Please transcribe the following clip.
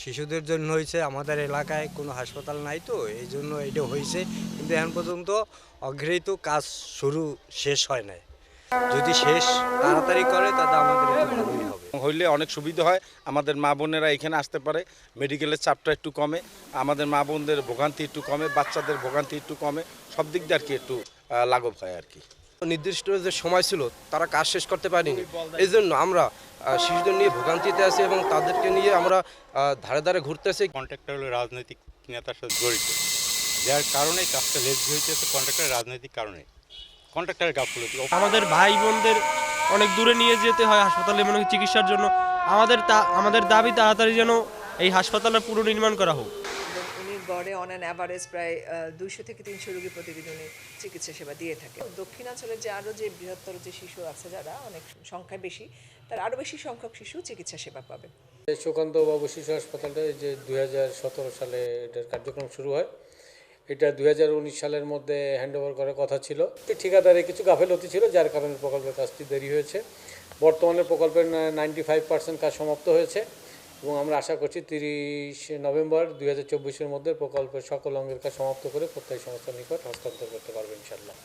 শিশুদের জন্য হয়েছে। আমাদের এলাকায় কোনো হাসপাতাল নাই তো, এই জন্য এটা হয়েছে। কিন্তু এখন পর্যন্ত অগৃহীত কাজ শুরু শেষ হয় নাই। যদি শেষ তাড়াতাড়ি করে, তাহলে আমাদের হইলে অনেক সুবিধা হয়। আমাদের মা বোনেরা এখানে আসতে পারে। মেডিকেলের চাপটা একটু কমে। আমাদের মা বোনদের ভোগান্তি একটু কমে। বাচ্চাদের ভোগান্তি একটু কমে। সব দিক দিয়ে আর কি একটু লাঘব হয় আর কি। নির্দিষ্ট যে সময় ছিল তারা কাজ শেষ করতে পারেনি। এই জন্য আমরা শিশুদের নিয়ে ভোগান্তিতে আছি এবং তাদেরকে নিয়ে আমরা ধারে ধারে ঘুরতেছি কন্ট্রাক্টর হলো রাজনৈতিক নেতার সাথে জড়িত। যার কারণে কাজটা লেট হয়েছে কন্ট্রাক্টরের রাজনৈতিক কারণে কন্ট্রাক্টরের গাফলতি। আমাদের ভাই বোনদের অনেক দূরে নিয়ে যেতে হয় হাসপাতালে মনে চিকিৎসার জন্য। আমাদের তা আমাদের দাবি তাড়াতাড়ি যেন এই হাসপাতালের পুনর্নির্মাণ করা হোক। গড়ে অন অ্যান অ্যাভারেজ প্রায় দুইশো থেকে তিনশো রোগী প্রতিদিন উনি চিকিৎসা সেবা দিয়ে থাকে। দক্ষিণাঞ্চলের যে আরও যে বৃহত্তর যে শিশু আছে যারা, অনেক সংখ্যায় বেশি, তার আরও বেশি সংখ্যক শিশু চিকিৎসা সেবা পাবে। সুকান্ত বাবু শিশু হাসপাতালটা যে দু হাজার সতেরো সালে এটার কার্যক্রম শুরু হয়। এটা দুই হাজার উনিশ সালের মধ্যে হ্যান্ড ওভার করার কথা ছিল। ঠিকাদারে কিছু গাফেলতি ছিল, যার কারণে প্রকল্পের কাজটি দেরি হয়েছে। বর্তমানে প্রকল্পের নাইনটি ফাইভ পার্সেন্ট কাজ সমাপ্ত হয়েছে। এবং আমরা আশা করছি তিরিশ নভেম্বর দুই হাজার চব্বিশের মধ্যে প্রকল্পের সকল অঙ্গের কাজ সমাপ্ত করে প্রত্যেক সংস্থার নিকট হস্তান্তর করতে পারবে ইনশাল্লাহ